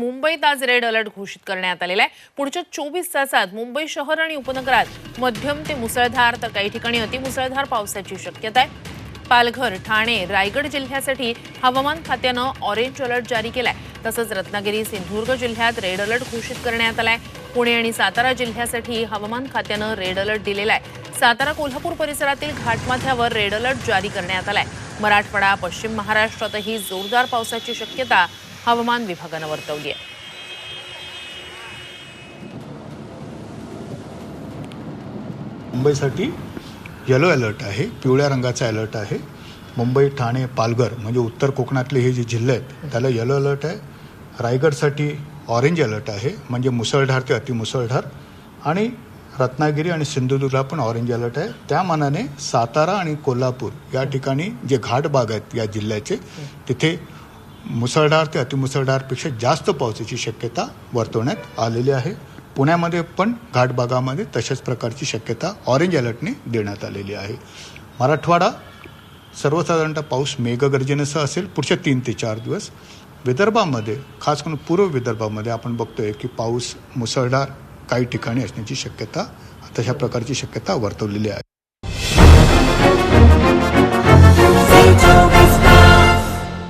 मुंबईत आज red alert घोषित करण्यात आलेला आहे. पुढच्या चोवीस तासात मुंबई शहर आणि उपनगरात मध्यम ते मुसळधार तर काही ठिकाणी अतिमुसळधार पावसाची शक्यता आहे. पालघर ठाणे रायगड जिल्ह्यासाठी हवामान खात्यानं ऑरेंज अलर्ट जारी केलाय. तसंच रत्नागिरी सिंधुदुर्ग जिल्ह्यात रेड अलर्ट घोषित करण्यात आलाय. पुणे आणि सातारा जिल्ह्यासाठी हवामान खात्यानं रेड अलर्ट दिलेला आहे. सातारा कोल्हापूर परिसरातील घाटमाथ्यावर रेड अलर्ट जारी करण्यात आलाय. मराठवाडा पश्चिम महाराष्ट्रातही जोरदार पावसाची शक्यता हवामान विभागानं वर्तवली आहे. मुंबईसाठी येलो अलर्ट आहे पिवळ्या रंगाचा अलर्ट आहे. मुंबई ठाणे पालघर म्हणजे उत्तर कोकणातले हे जे जिल्हे आहेत त्याला येलो अलर्ट आहे. रायगडसाठी ऑरेंज अलर्ट आहे म्हणजे मुसळधार ते अतिमुसळधार. आणि रत्नागिरी आणि सिंधुदुर्गला पण ऑरेंज अलर्ट आहे. त्या मानाने सातारा आणि कोल्हापूर या ठिकाणी जे घाट भाग आहेत या जिल्ह्याचे तिथे मुसळधार ते अतिमुसळधारपेक्षा जास्त पावसाची शक्यता वर्तवण्यात आलेली आहे. पुण्यामध्ये पण घाट भागामध्ये तशाच प्रकारची शक्यता ऑरेंज अलर्टने देण्यात आलेली आहे. मराठवाडा सर्वसाधारणतः पाऊस मेघगर्जनेसह असेल पुढच्या तीन ते चार दिवस. विदर्भामध्ये खास करून पूर्व विदर्भामध्ये आपण बघतोय की पाऊस मुसळधार काही ठिकाणी असण्याची शक्यता तशा प्रकारची शक्यता वर्तवलेली आहे.